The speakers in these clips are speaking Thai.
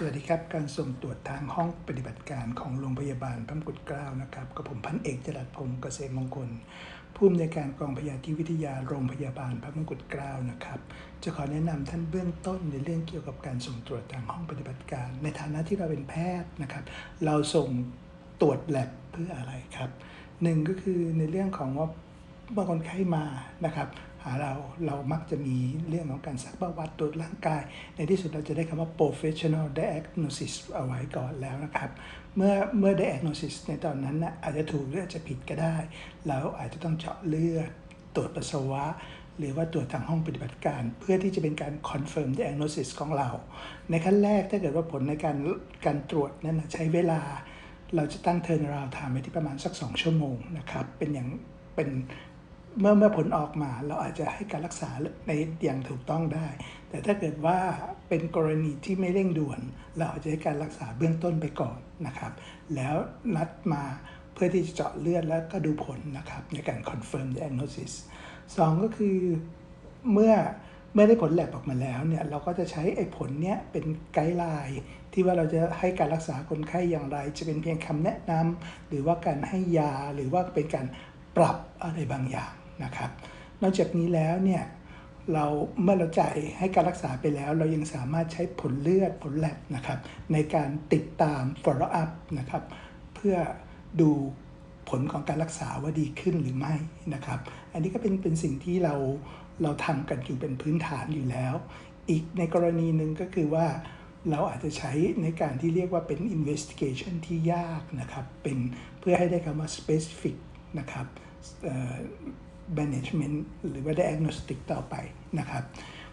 สวัสดีครับ การส่งตรวจทางห้องปฏิบัติการของโรงพยาบาลพระมงกุฎเกล้านะครับกับผมพันเอกจรัสพงศ์เกษมมงคลผู้อำนวยการกองพยาธิวิทยาโรงพยาบาลพระมงกุฎเกล้านะครับ จะขอแนะนำท่านเบื้องต้นในเรื่องเกี่ยวกับการส่งตรวจทางห้องปฏิบัติการ ในฐานะที่เราเป็นแพทย์นะครับ เราส่งตรวจแลบเพื่ออะไรครับหนึ่งก็คือในเรื่องของว่าเมื่อคนไข้มานะครับ เราเรามักจะมีเรื่องของการซักประวัติตรวจร่างกาย ในที่สุดเราจะได้คำว่า professional diagnosis เอาไว้ก่อนแล้วนะครับ เมื่อเมื่อ diagnosis ในตอนนั้นนะอาจจะถูกหรืออาจจะผิดก็ได้ เราอาจจะต้องเจาะเลือดตรวจปัสสาวะ หรือว่าตรวจทางห้องปฏิบัติการ เพื่อที่จะเป็นการ confirm diagnosis ของเรา ในขั้นแรกถ้าเกิดว่าผลในการการตรวจนั้นนะใช้เวลา เราจะตั้ง turnaround time ไว้ที่ประมาณสัก 2 ชั่วโมงนะครับเป็นอย่างเป็น เมื่อเมื่อผลออกมาเราอาจจะให้การรักษาในอย่างถูกต้องได้ แต่ถ้าเกิดว่าเป็นกรณีที่ไม่เร่งด่วน เราอาจจะให้การรักษาเบื้องต้นไปก่อนนะครับ แล้วนัดมาเพื่อที่จะเจาะเลือดแล้วก็ดูผลนะครับ ในการ confirm diagnosis สองก็คือเมื่อเมื่อได้ผลแลบออกมาแล้วเนี่ยเราก็จะใช้ไอ้ผลเนี้ยเป็นไกด์ไลน์ที่ว่าเราจะให้การรักษาคนไข้อย่างไร จะเป็นเพียงคำแนะนำหรือว่าการให้ยาหรือว่าเป็นการปรับอะไรบางอย่าง นะครับ นอกจากนี้แล้วเนี่ยเราเมื่อเราจ่ายให้การรักษาไปแล้ว เรายังสามารถใช้ผลเลือดผลแลบนะครับในการติดตาม follow up นะครับเพื่อดูผลของการรักษาว่าดีขึ้นหรือไม่นะครับ อันนี้ก็เป็นเป็นสิ่งที่เราเราทำกันอยู่เป็นพื้นฐานอยู่แล้ว อีกในกรณีหนึ่งก็คือว่าเราอาจจะใช้ในการที่เรียกว่าเป็น investigation ที่ยากนะครับ เป็นเพื่อให้ได้คำว่า specific นะครับ management หรือว่า diagnostic ต่อไปนะครับ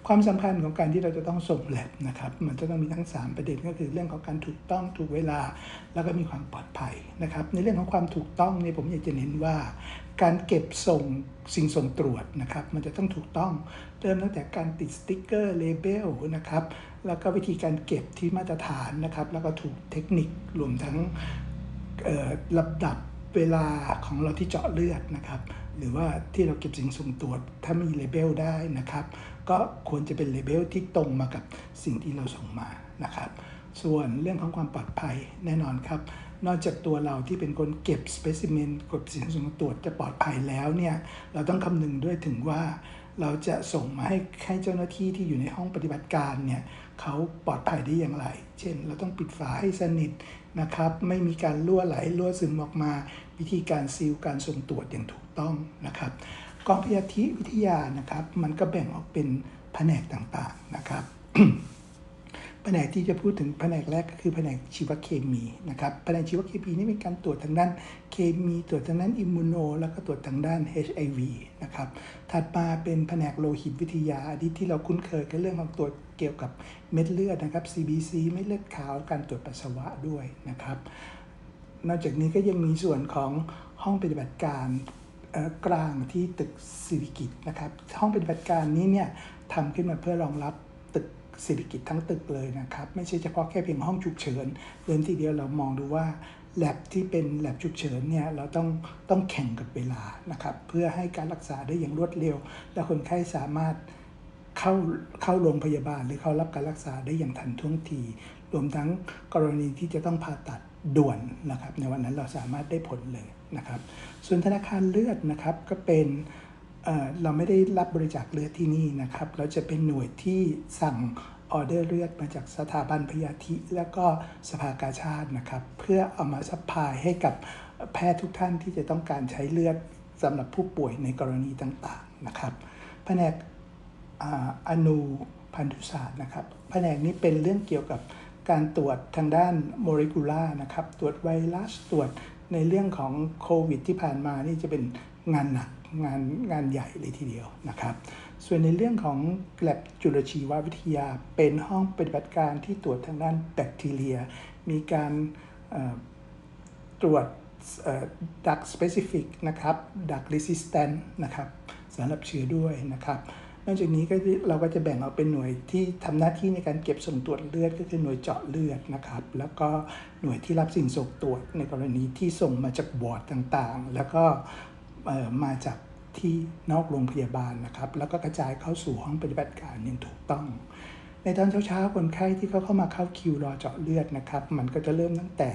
ความสำคัญของการที่เราจะต้องส่งแลบนะครับ มันจะต้องมีทั้ง 3 ประเด็นก็คือเรื่องของการถูกต้องถูกเวลา แล้วก็มีความปลอดภัยนะครับ ในเรื่องของความถูกต้องเนี่ยผมอยากจะเน้นว่า การเก็บส่งสิ่งส่งตรวจนะครับ มันจะต้องถูกต้องเริ่มตั้งแต่การติดสติ๊กเกอร์เลเบลนะครับแล้วก็วิธีการเก็บที่มาตรฐานนะครับ แล้วก็ถูกเทคนิครวมทั้งลำดับเวลาของเราที่เจาะเลือดนะครับ หรือว่าที่เราเก็บสิ่งส่งตรวจถ้ามีเลเบลได้นะครับ ก็ควรจะเป็นเลเบลที่ตรงมากับสิ่งที่เราส่งมานะครับ ส่วนเรื่องของความปลอดภัยแน่นอนครับ นอกจากตัวเราที่เป็นคนเก็บสเปซิเมนเกดสิ่งส่งตรวจจะปลอดภัยแล้วเนี่ยเราต้องคำนึงด้วยถึงว่าเราจะส่งมาให้ให้เจ้าหน้าที่ที่อยู่ในห้องปฏิบัติการเนี่ย เขาปลอดภัยได้อย่างไร เช่น เราต้องปิดฝาให้สนิทนะครับ ไม่มีการรั่วไหลรั่วซึมออกมา วิธีการซีลการส่งตรวจอย่างถูกต้องนะครับกองพยาธิวิทยานะครับ มันก็แบ่งออกเป็นแผนกต่างๆนะครับแผนกที่จะพูดถึงแผนกแรกก็คือแผนกชีวเคมีนะครับแผนกชีวเคมีนี่เป็นการตรวจทางด้านเคมีตรวจทางด้านอิมมูโนแล้วก็ตรวจทางด้าน HIV นะครับถัดมาเป็นแผนกโลหิตวิทยาที่ที่เราคุ้นเคยกับเรื่องของตรวจ เกี่ยวกับเม็ดเลือดนะครับ CBC เม็ดเลือดขาวการตรวจปัสสาวะด้วยนะครับ นอกจากนี้ก็ยังมีส่วนของห้องปฏิบัติการกลางที่ตึกสิริกิตนะครับ ห้องปฏิบัติการนี้เนี่ยทำขึ้นมาเพื่อรองรับตึกสิริกิตทั้งตึกเลยนะครับ ไม่ใช่เฉพาะแค่เพียงห้องฉุกเฉินเดิมทีเดียวเรามองดูว่าแลบที่เป็นแลบฉุกเฉินเนี่ยเราต้องต้องแข่งกับเวลานะครับ เพื่อให้การรักษาได้อย่างรวดเร็ว และคนไข้สามารถ เข้าเข้าโรงพยาบาล หรือเข้ารับการรักษาได้อย่างทันท่วงที รวมทั้งกรณีที่จะต้องผ่าตัดด่วนนะครับ ในวันนั้นเราสามารถได้ผลเลยนะครับ ส่วนธนาคารเลือดนะครับก็เป็นเเราไม่ได้รับบริจาคเลือดที่นี่นะครับ เราจะเป็นหน่วยที่สั่งออเดอร์เลือดมาจากสถาบันพยาธิ และก็สภากาชาตินะครับ เพื่อเอามาซัพพลายให้กับแพทย์ทุกท่านที่จะต้องการใช้เลือดสำหรับผู้ป่วยในกรณีต่างๆนะครับ แผนก อนุพันธุศาสตร์นะครับแผนกนี้เป็นเรื่องเกี่ยวกับการตรวจทางด้านโมเลกุลาร์นะครับ ตรวจไวรัสตรวจในเรื่องของโควิดที่ผ่านมานี่จะเป็นงานหนักงานงานใหญ่เลยทีเดียวนะครับ ส่วนในเรื่องของแลบจุลชีววิทยาเป็นห้องปฏิบัติการที่ตรวจทางด้านแบคทีเรีย มีการตรวจดักสเปซิฟิกนะครับดักรีสิสแตนนะครับสำหรับเชื้อด้วยนะครับ นอกจากนี้ก็เราก็จะแบ่งออกเป็นหน่วยที่ทำหน้าที่ในการเก็บส่งตรวจเลือดก็คือหน่วยเจาะเลือดนะครับ แล้วก็หน่วยที่รับสิ่งส่งตรวจในกรณีที่ส่งมาจากบอร์ดต่างๆ แล้วก็มาจากที่นอกโรงพยาบาลนะครับ แล้วก็กระจายเข้าสู่ห้องปฏิบัติการอย่างถูกต้อง ในในตอนเช้าๆคนไข้ที่เขาเข้ามาเข้าคิวรอเจาะเลือดนะครับ มันก็จะเริ่มตั้งแต่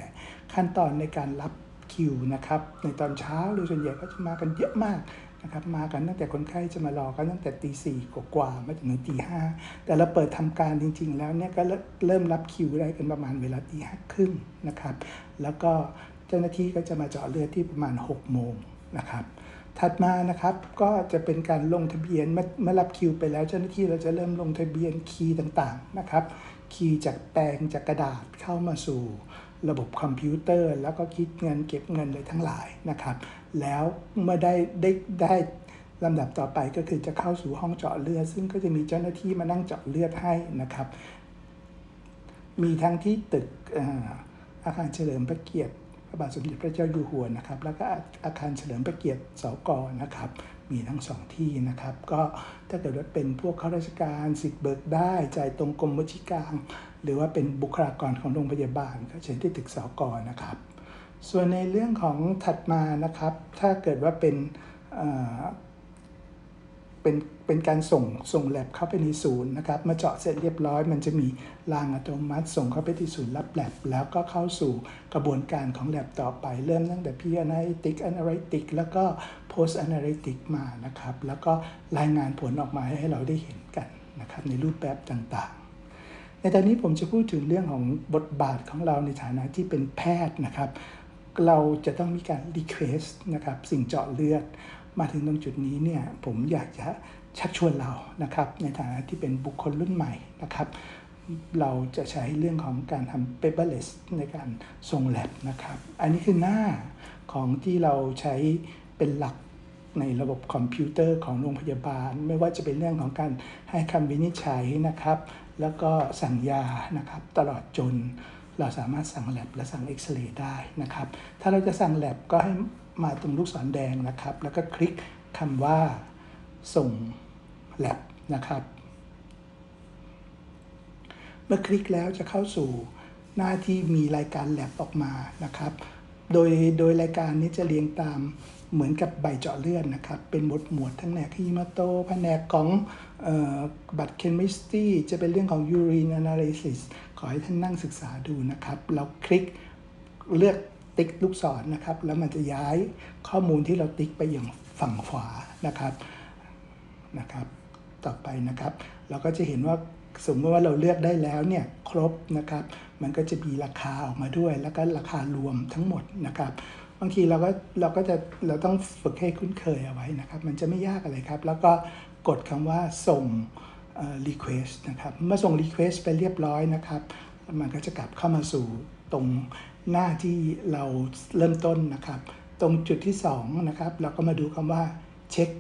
ขั้นตอนในการรับคิวนะครับ ในตอนเช้าโดยส่วนใหญ่ก็จะมากันเยอะมาก นะครับมากันตั้งแต่คนไข้จะมารอกันตั้งแต่ตีสี่กว่ามาถึงตีห้าแต่เราเปิดทำการจริง ๆ แล้วเนี่ยก็เริ่มรับคิวได้กันประมาณเวลาตีห้าครึ่งนะครับ แล้วก็เจ้าหน้าที่ก็จะมาเจาะเลือดที่ประมาณ6โมงนะครับ ถัดมานะครับก็จะเป็นการลงทะเบียนเมื่อเมื่อรับคิวไปแล้วเจ้าหน้าที่เราจะเริ่มลงทะเบียนคีย์ต่างๆนะครับ คีย์จากแปลงจากกระดาษเข้ามาสู่ ระบบคอมพิวเตอร์ แล้วก็คิดเงินเก็บเงินเลยทั้งหลายนะครับ แล้วเมื่อได้ได้ได้ลำดับต่อไปก็คือจะเข้าสู่ห้องเจาะเลือด ซึ่งก็จะมีเจ้าหน้าที่มานั่งเจาะเลือดให้นะครับ มีทั้งที่ตึกอาคารเฉลิมพระเกียรติ พระบาทสมเด็จพระเจ้าอยู่หัวนะครับ แล้วก็อาคารเฉลิมพระเกียรติสกนะครับ มีทั้งสองที่นะครับ ก็ถ้าเกิดว่าเป็นพวกข้าราชการสิทธิ์เบิกได้จ่ายตรงกรมบัญชีกลาง หรือว่าเป็นบุคลากรของโรงพยาบาลก็เชิญที่ตึกสกนะครับ ส่วนในเรื่องของถัดมานะครับ ถ้าเกิดว่าเป็น เป็นเป็นการส่งส่งแลบเข้าไปในศูนย์นะครับมาเจาะเสร็จเรียบร้อย มันจะมีรางอัตโนมัติ ส่งเข้าไปที่ศูนย์รับแลบแล้วก็เข้าสู่กระบวนการของแลบต่อไป เริ่มตั้งแต่ pre analytic analytic แล้วก็ post analytic มานะครับ แล้วก็รายงานผลออกมาให้เราได้เห็นกันนะครับในรูปแบบต่างๆ ในตอนนี้ผมจะพูดถึงเรื่องของบทบาทของเราในฐานะที่เป็นแพทย์นะครับ เราจะต้องมีการ request นะครับสิ่งเจาะเลือด มาถึงตรงจุดนี้เนี่ยผมอยากจะชักชวนเรานะครับ ในฐานะที่เป็นบุคคลรุ่นใหม่นะครับ เราจะใช้เรื่องของการทำ paperless ในการส่งแลบนะครับ อันนี้คือหน้าของที่เราใช้เป็นหลักในระบบคอมพิวเตอร์ของโรงพยาบาล ไม่ว่าจะเป็นเรื่องของการให้คำวินิจฉัยนะครับ แล้วก็สั่งยานะครับตลอดจนเราสามารถสั่งแลบและสั่งเอ็กซเรย์ได้นะครับ ถ้าเราจะสั่งแลบก็ให้ มาตรงลูกศรแดงนะครับ แล้วก็คลิกคำว่าส่งแลบนะครับ เมื่อคลิกแล้วจะเข้าสู่หน้าที่มีรายการแลบออกมานะครับ โดยโดยรายการนี้จะเรียงตามเหมือนกับใบเจาะเลือดนะครับ เป็นหมวดหมวดทั้งแผนกฮีมาโตแผนกของบัตรเคมิสตรีจะเป็นเรื่องของยูริน a นาลิซิสขอให้ท่านนั่งศึกษาดูนะครับ เราคลิกเลือก ติ๊กลูกศรนนะครับ แล้วมันจะย้ายข้อมูลที่เราติ๊กไปอย่างฝั่งขวานะครับนะครับ ต่อไปนะครับ เราก็จะเห็นว่าสมมติว่าเราเลือกได้แล้วเนี่ยครบนะครับ มันก็จะมีราคาออกมาด้วย แล้วก็ราคารวมทั้งหมดนะครับบางทีเราก็เราก็จะเราต้องฝึกให้คุ้นเคยเอาไว้นะครับ มันจะไม่ยากอะไรครับ แล้วก็กดคำว่าส่ง request นะครับ เมื่อส่ง request ไปเรียบร้อยนะครับ มันก็จะกลับเข้ามาสู่ตรงหน้าที่เราเริ่มต้นนะครับ ตรงจุดที่2นะครับเราก็มาดูคำว่า check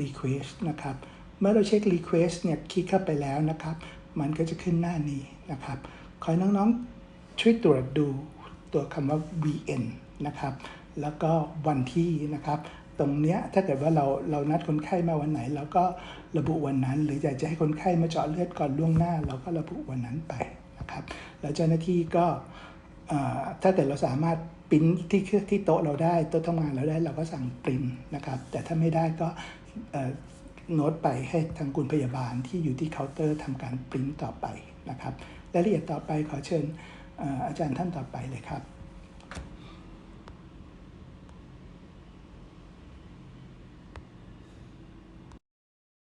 request นะครับ เมื่อเราเช็ค request เนี่ยคลิกเข้าไปแล้วนะครับ มันก็จะขึ้นหน้านี้นะครับ ขอให้น้องๆช่วยตรวจดูตัวคำว่า VN นะครับ แล้วก็วันที่นะครับ ตรงเนี้ยถ้าเกิดว่าเราเรานัดคนไข้มาวันไหนเราก็ระบุวันนั้น หรืออยากจะให้คนไข้มาเจาะเลือดก่อนล่วงหน้า เราก็ระบุวันนั้นไปนะครับ แล้วเจ้าหน้าที่ก็ ถ้าเกิดเราสามารถปริ้นที่ที่โต๊ะเราได้โต๊ะทำงานเราได้เราก็สั่งปริ้นนะครับ แต่ถ้าไม่ได้ก็โน้ตไปให้ทางคุณพยาบาลที่อยู่ที่เคาน์เตอร์ทำการปริ้นต่อไปนะครับรายละเอียดต่อไปขอเชิญอาจารย์ท่านต่อไปเลยครับ